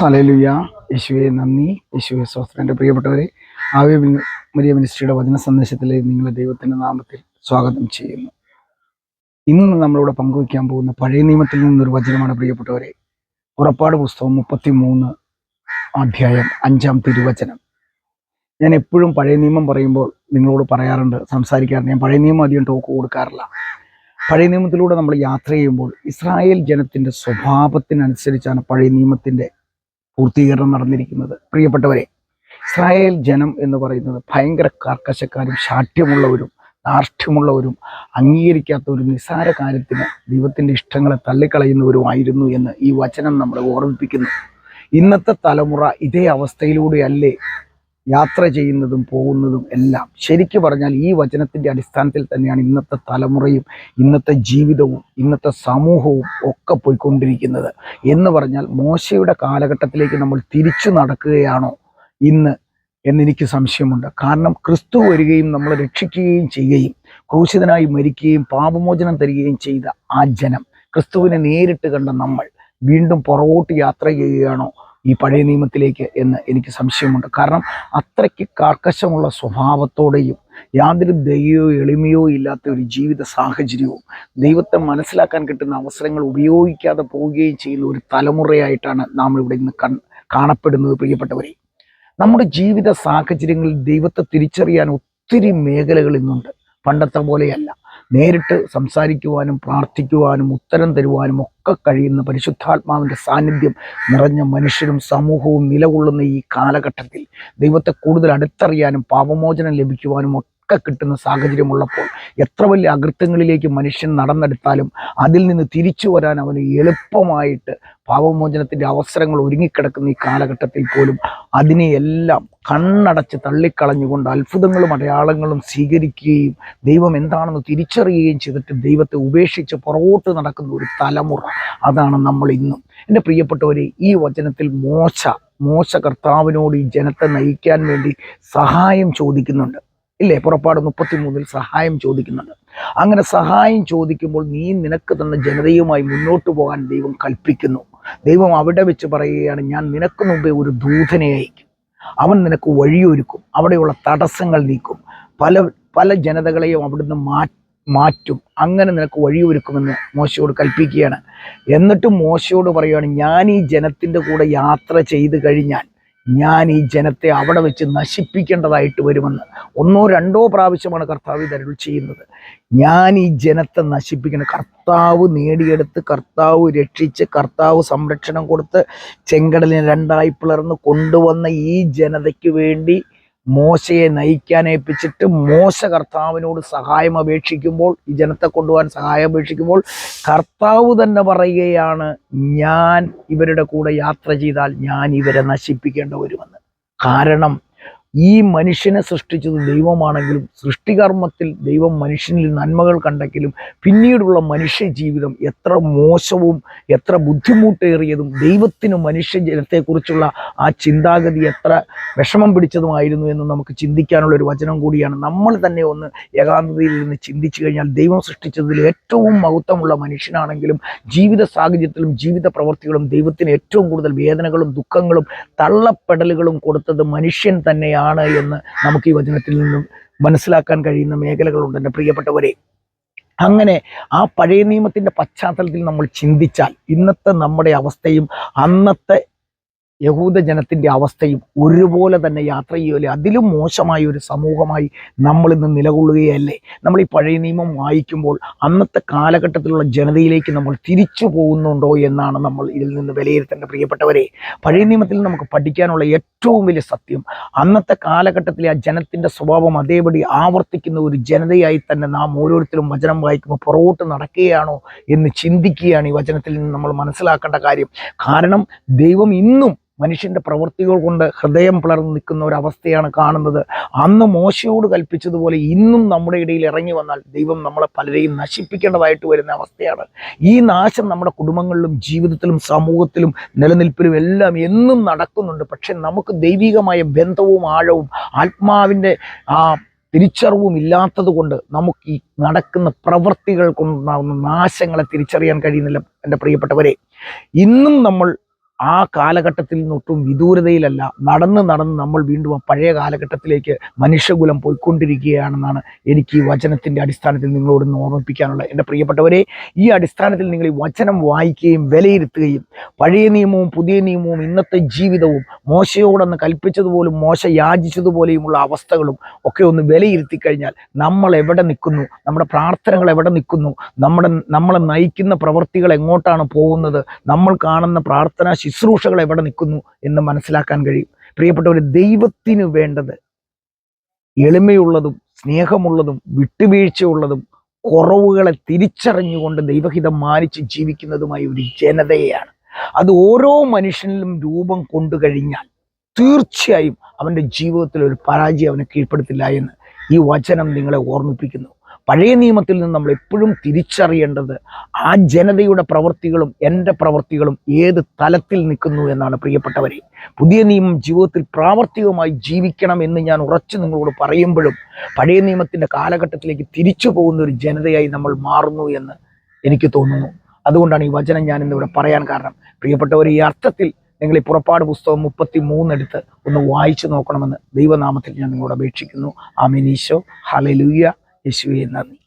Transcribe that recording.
ഹലലുയ യേശുവെ നന്ദി. യേശുവെ സ്വസ്ത്രം എന്റെ പ്രിയപ്പെട്ടവരെ ആവ്യ മരിയ മിനിസ്ട്രിയുടെ വചന സന്ദേശത്തിലേക്ക് നിങ്ങളെ ദൈവത്തിന്റെ നാമത്തിൽ സ്വാഗതം ചെയ്യുന്നു. ഇന്ന് നമ്മളിവിടെ പങ്കുവയ്ക്കാൻ പോകുന്ന പഴയ നിയമത്തിൽ നിന്നൊരു വചനമാണ് പ്രിയപ്പെട്ടവരെ. പുറപ്പാട് പുസ്തകം മുപ്പത്തി മൂന്ന് അധ്യായം അഞ്ചാം തിരുവചനം. ഞാൻ എപ്പോഴും പഴയ നിയമം പറയുമ്പോൾ നിങ്ങളോട് പറയാറുണ്ട് സംസാരിക്കാറുണ്ട്. ഞാൻ പഴയ നിയമം അധികം ടോക്ക് കൊടുക്കാറില്ല. പഴയ നിയമത്തിലൂടെ നമ്മൾ യാത്ര ചെയ്യുമ്പോൾ ഇസ്രായേൽ ജനത്തിന്റെ സ്വഭാവത്തിനനുസരിച്ചാണ് പഴയ നിയമത്തിന്റെ പൂർത്തീകരണം നടന്നിരിക്കുന്നത്. പ്രിയപ്പെട്ടവരെ ഇസ്രായേൽ ജനം എന്ന് പറയുന്നത് ഭയങ്കര കർക്കശക്കാരും ശാഠ്യമുള്ളവരും ധാർഷ്ട്യമുള്ളവരും അംഗീകരിക്കാത്ത ഒരു നിസ്സാര കാര്യത്തിന് ദൈവത്തിന്റെ ഇഷ്ടങ്ങളെ തള്ളിക്കളയുന്നവരുമായിരുന്നു എന്ന് ഈ വചനം നമ്മളെ ഓർമ്മിപ്പിക്കുന്നു. ഇന്നത്തെ തലമുറ ഇതേ അവസ്ഥയിലൂടെയല്ലേ യാത്ര ചെയ്യുന്നതും പോകുന്നതും എല്ലാം. ശരിക്കു പറഞ്ഞാൽ ഈ വചനത്തിന്റെ അടിസ്ഥാനത്തിൽ തന്നെയാണ് ഇന്നത്തെ തലമുറയും ഇന്നത്തെ ജീവിതവും ഇന്നത്തെ സമൂഹവും ഒക്കെ പോയിക്കൊണ്ടിരിക്കുന്നത്. എന്ന് പറഞ്ഞാൽ മോശയുടെ കാലഘട്ടത്തിലേക്ക് നമ്മൾ തിരിച്ചു നടക്കുകയാണോ ഇന്ന് എന്നെനിക്ക് സംശയമുണ്ട്. കാരണം ക്രിസ്തു വരികയും നമ്മളെ രക്ഷിക്കുകയും ചെയ്യുകയും ക്രൂശിതനായി മരിക്കുകയും പാപമോചനം തരികയും ചെയ്ത ആ ജനം ക്രിസ്തുവിനെ നേരിട്ട് കണ്ട നമ്മൾ വീണ്ടും പുറകോട്ട് യാത്ര ചെയ്യുകയാണോ ഈ പഴയ നിയമത്തിലേക്ക് എന്ന് എനിക്ക് സംശയമുണ്ട്. കാരണം അത്രയ്ക്ക് കാർക്കശമുള്ള സ്വഭാവത്തോടെയും യാതൊരു ദയോ എളിമയോ ഇല്ലാത്ത ഒരു ജീവിത സാഹചര്യവും ദൈവത്തെ മനസ്സിലാക്കാൻ കിട്ടുന്ന അവസരങ്ങൾ ഉപയോഗിക്കാതെ പോവുകയും ചെയ്യുന്ന ഒരു തലമുറയായിട്ടാണ് നാം ഇവിടെ ഇന്ന് കൺ കാണപ്പെടുന്നത് പ്രിയപ്പെട്ടവരെ. നമ്മുടെ ജീവിത സാഹചര്യങ്ങളിൽ ദൈവത്തെ തിരിച്ചറിയാൻ ഒത്തിരി മേഖലകൾ ഇന്നുണ്ട്. പണ്ടത്തെ പോലെയല്ല. നേരിട്ട് സംസാരിക്കുവാനും പ്രാർത്ഥിക്കുവാനും ഉത്തരം തരുവാനും ഒക്കെ കഴിയുന്ന പരിശുദ്ധാത്മാവിന്റെ സാന്നിധ്യം നിറഞ്ഞ മനുഷ്യരും സമൂഹവും നിലകൊള്ളുന്ന ഈ കാലഘട്ടത്തിൽ ദൈവത്തെ കൂടുതൽ അടുത്തറിയാനും പാപമോചനം ലഭിക്കുവാനും ഒക്കെ കിട്ടുന്ന സാഹചര്യമുള്ളപ്പോൾ എത്ര വലിയ അകൃത്യങ്ങളിലേക്ക് മനുഷ്യൻ നടന്നെടുത്താലും അതിൽ നിന്ന് തിരിച്ചു വരാൻ അവന് എളുപ്പമായിട്ട് പാപമോചനത്തിന്റെ അവസരങ്ങൾ ഒരുങ്ങിക്കിടക്കുന്ന ഈ കാലഘട്ടത്തിൽ പോലും അതിനെയെല്ലാം കണ്ണടച്ച് തള്ളിക്കളഞ്ഞുകൊണ്ട് അത്ഭുതങ്ങളും അടയാളങ്ങളും സ്വീകരിക്കുകയും ദൈവം എന്താണെന്ന് തിരിച്ചറിയുകയും ചെയ്തിട്ട് ദൈവത്തെ ഉപേക്ഷിച്ച് പുറകോട്ട് നടക്കുന്ന ഒരു തലമുറ അതാണ് നമ്മൾ ഇന്നും. എന്റെ പ്രിയപ്പെട്ടവരെ ഈ വചനത്തിൽ മോശ മോശ കർത്താവിനോട് ഈ ജനത്തെ നയിക്കാൻ വേണ്ടി സഹായം ചോദിക്കുന്നുണ്ട്. ഇല്ലേ? പുറപ്പാട് മുപ്പത്തി മൂന്നിൽ സഹായം ചോദിക്കുന്നുണ്ട്. അങ്ങനെ സഹായം ചോദിക്കുമ്പോൾ നീ നിനക്ക് തന്ന ജനതയുമായി മുന്നോട്ട് പോകാൻ ദൈവം കൽപ്പിക്കുന്നു. ദൈവം അവിടെ വെച്ച് പറയുകയാണ് ഞാൻ നിനക്ക് മുമ്പേ ഒരു ദൂതനെ അയക്കും. അവൻ നിനക്ക് വഴിയൊരുക്കും. അവിടെയുള്ള തടസ്സങ്ങൾ നീക്കും. പല പല ജനതകളെയും അവിടുന്ന് മാ മാറ്റും. അങ്ങനെ നിനക്ക് വഴിയൊരുക്കുമെന്ന് മോശയോട് കൽപ്പിക്കുകയാണ്. എന്നിട്ടും മോശയോട് പറയുകയാണ് ഞാൻ ഈ ജനത്തിന്റെ കൂടെ യാത്ര ചെയ്ത് കഴിഞ്ഞാൽ ഞാൻ ഈ ജനത്തെ അവിടെ വെച്ച് നശിപ്പിക്കേണ്ടതായിട്ട് വരുമെന്ന് ഒന്നോ രണ്ടോ പ്രാവശ്യമാണ് കർത്താവ് ഇതരുൾ ചെയ്യുന്നത്. ഞാൻ ഈ ജനത്തെ നശിപ്പിക്കണം. കർത്താവ് നേടിയെടുത്ത് കർത്താവ് രക്ഷിച്ച് കർത്താവ് സംരക്ഷണം കൊടുത്ത് ചെങ്കടലിനെ രണ്ടായി പിളർന്ന് കൊണ്ടുവന്ന ഈ ജനതയ്ക്ക് വേണ്ടി മോശയെ നയിക്കാൻ ഏൽപ്പിച്ചിട്ട് മോശ കർത്താവിനോട് സഹായം അപേക്ഷിക്കുമ്പോൾ ഈ ജനത്തെ കൊണ്ടുപോകാൻ സഹായം അപേക്ഷിക്കുമ്പോൾ കർത്താവ് തന്നെ പറയുകയാണ് ഞാൻ ഇവരുടെ കൂടെ യാത്ര ചെയ്താൽ ഞാൻ ഇവരെ നശിപ്പിക്കേണ്ട വരുമെന്ന്. കാരണം ഈ മനുഷ്യനെ സൃഷ്ടിച്ചത് ദൈവമാണെങ്കിലും സൃഷ്ടികർമ്മത്തിൽ ദൈവം മനുഷ്യനിൽ നന്മകൾ കണ്ടെങ്കിലും പിന്നീടുള്ള മനുഷ്യ ജീവിതം എത്ര മോശവും എത്ര ബുദ്ധിമുട്ടേറിയതും ദൈവത്തിന് മനുഷ്യ ജനത്തെക്കുറിച്ചുള്ള ആ ചിന്താഗതി എത്ര വിഷമം പിടിച്ചതുമായിരുന്നു എന്ന് നമുക്ക് ചിന്തിക്കാനുള്ള ഒരു വചനം കൂടിയാണ്. നമ്മൾ തന്നെ ഒന്ന് ഏകാന്തതയിൽ നിന്ന് ചിന്തിച്ചു കഴിഞ്ഞാൽ ദൈവം സൃഷ്ടിച്ചതിൽ ഏറ്റവും മഹത്വമുള്ള മനുഷ്യനാണെങ്കിലും ജീവിത സാഹചര്യത്തിലും ജീവിത പ്രവൃത്തികളും ദൈവത്തിന് ഏറ്റവും കൂടുതൽ വേദനകളും ദുഃഖങ്ങളും തള്ളപ്പെടലുകളും കൊടുത്തത് മനുഷ്യൻ തന്നെയാണ് എന്ന് നമുക്ക് ഈ വചനത്തിൽ നിന്നും മനസ്സിലാക്കാൻ കഴിയുന്ന മേഖലകളുണ്ട് എന്റെ പ്രിയപ്പെട്ടവരെ. അങ്ങനെ ആ പഴയ നിയമത്തിന്റെ പശ്ചാത്തലത്തിൽ നമ്മൾ ചിന്തിച്ചാൽ ഇന്നത്തെ നമ്മുടെ അവസ്ഥയും അന്നത്തെ യഹൂദ ജനത്തിന്റെ അവസ്ഥയും ഒരുപോലെ തന്നെ യാത്ര ചെയ്യുമല്ലേ അതിലും മോശമായ ഒരു സമൂഹമായി നമ്മൾ ഇന്ന് നിലകൊള്ളുകയല്ലേ? നമ്മൾ ഈ പഴയ നിയമം വായിക്കുമ്പോൾ അന്നത്തെ കാലഘട്ടത്തിലുള്ള ജനതയിലേക്ക് നമ്മൾ തിരിച്ചു പോകുന്നുണ്ടോ എന്നാണ് നമ്മൾ ഇതിൽ നിന്ന് വിലയിരുത്തേണ്ട. പ്രിയപ്പെട്ടവരെ പഴയ നിയമത്തിൽ നമുക്ക് പഠിക്കാനുള്ള ഏറ്റവും വലിയ സത്യം അന്നത്തെ കാലഘട്ടത്തിലെ ആ ജനത്തിന്റെ സ്വഭാവം അതേപടി ആവർത്തിക്കുന്ന ഒരു ജനതയായി തന്നെ നാം ഓരോരുത്തരും വചനം വായിക്കുമ്പോൾ പുറകോട്ട് നടക്കുകയാണോ എന്ന് ചിന്തിക്കുകയാണ് ഈ വചനത്തിൽ നിന്ന് നമ്മൾ മനസ്സിലാക്കേണ്ട കാര്യം. കാരണം ദൈവം ഇന്നും മനുഷ്യന്റെ പ്രവൃത്തികൾ കൊണ്ട് ഹൃദയം പിളർന്ന് നിൽക്കുന്ന ഒരു അവസ്ഥയാണ് കാണുന്നത്. അന്ന് മോശയോട് കൽപ്പിച്ചതുപോലെ ഇന്നും നമ്മുടെ ഇടയിൽ ഇറങ്ങി വന്നാൽ ദൈവം നമ്മളെ പലരെയും നശിപ്പിക്കേണ്ടതായിട്ട് വരുന്ന അവസ്ഥയാണ്. ഈ നാശം നമ്മുടെ കുടുംബങ്ങളിലും ജീവിതത്തിലും സമൂഹത്തിലും നിലനിൽപ്പിലും എല്ലാം എന്നും നടക്കുന്നുണ്ട്. പക്ഷെ നമുക്ക് ദൈവികമായ ബന്ധവും ആഴവും ആത്മാവിന്റെ ആ തിരിച്ചറിവും ഇല്ലാത്തത് കൊണ്ട് നമുക്ക് ഈ നടക്കുന്ന പ്രവൃത്തികൾ കൊണ്ടുണ്ടാകുന്ന നാശങ്ങളെ തിരിച്ചറിയാൻ കഴിയുന്നില്ല. എന്റെ പ്രിയപ്പെട്ടവരെ ഇന്നും നമ്മൾ ആ കാലഘട്ടത്തിൽ നിന്നൊട്ടും വിദൂരതയിലല്ല നടന്ന് നടന്ന് നമ്മൾ വീണ്ടും ആ പഴയ കാലഘട്ടത്തിലേക്ക് മനുഷ്യകുലം പോയിക്കൊണ്ടിരിക്കുകയാണെന്നാണ് എനിക്ക് ഈ വചനത്തിന്റെ അടിസ്ഥാനത്തിൽ നിങ്ങളോട് ഓർമ്മിപ്പിക്കാനുള്ള എന്റെ പ്രിയപ്പെട്ടവരെ ഈ അടിസ്ഥാനത്തിൽ നിങ്ങൾ ഈ വചനം വായിക്കുകയും വിലയിരുത്തുകയും പഴയ നിയമവും പുതിയ നിയമവും ഇന്നത്തെ ജീവിതവും മോശയോടൊന്ന് കൽപ്പിച്ചതുപോലും മോശ യാചിച്ചതുപോലെയുമുള്ള അവസ്ഥകളും ഒക്കെ ഒന്ന് വിലയിരുത്തി കഴിഞ്ഞാൽ നമ്മൾ എവിടെ നിൽക്കുന്നു? നമ്മുടെ പ്രാർത്ഥനകൾ എവിടെ നിൽക്കുന്നു? നമ്മുടെ നമ്മളെ നയിക്കുന്ന പ്രവൃത്തികൾ എങ്ങോട്ടാണ് പോകുന്നത്? നമ്മൾ കാണുന്ന പ്രാർത്ഥനാ ശുശ്രൂഷകൾ എവിടെ നിൽക്കുന്നു എന്ന് മനസ്സിലാക്കാൻ കഴിയും. പ്രിയപ്പെട്ടവർ ദൈവത്തിന് വേണ്ടത് എളിമയുള്ളതും സ്നേഹമുള്ളതും വിട്ടുവീഴ്ചയുള്ളതും കുറവുകളെ തിരിച്ചറിഞ്ഞുകൊണ്ട് ദൈവഹിതം മാനിച്ച് ജീവിക്കുന്നതുമായ ഒരു ജനതയാണ് അത് ഓരോ മനുഷ്യനിലും രൂപം കൊണ്ടു കഴിഞ്ഞാൽ തീർച്ചയായും അവന്റെ ജീവിതത്തിൽ ഒരു പരാജയം അവനെ കീഴ്പ്പെടുത്തില്ല എന്ന് ഈ വചനം നിങ്ങളെ ഓർമ്മിപ്പിക്കുന്നു. പഴയ നിയമത്തിൽ നിന്ന് നമ്മൾ എപ്പോഴും തിരിച്ചറിയേണ്ടത് ആ ജനതയുടെ പ്രവൃത്തികളും എന്റെ പ്രവൃത്തികളും ഏത് തലത്തിൽ നിൽക്കുന്നു എന്നാണ് പ്രിയപ്പെട്ടവരെ. പുതിയ നിയമം ജീവിതത്തിൽ പ്രാവർത്തികമായി ജീവിക്കണം എന്ന് ഞാൻ ഉറച്ചു നിങ്ങളോട് പറയുമ്പോഴും പഴയ നിയമത്തിന്റെ കാലഘട്ടത്തിലേക്ക് തിരിച്ചു പോകുന്ന ഒരു ജനതയായി നമ്മൾ മാറുന്നു എന്ന് എനിക്ക് തോന്നുന്നു. അതുകൊണ്ടാണ് ഈ വചനം ഞാൻ ഇന്നിവിടെ പറയാൻ കാരണം. പ്രിയപ്പെട്ടവർ ഈ അർത്ഥത്തിൽ നിങ്ങൾ ഈ പുറപ്പാട് പുസ്തകം മുപ്പത്തി മൂന്നെടുത്ത് ഒന്ന് വായിച്ചു നോക്കണമെന്ന് ദൈവനാമത്തിൽ ഞാൻ നിങ്ങളോട് അപേക്ഷിക്കുന്നു. ആമിനീശോ ഹലലൂയ യേശുവെ നന്ദി.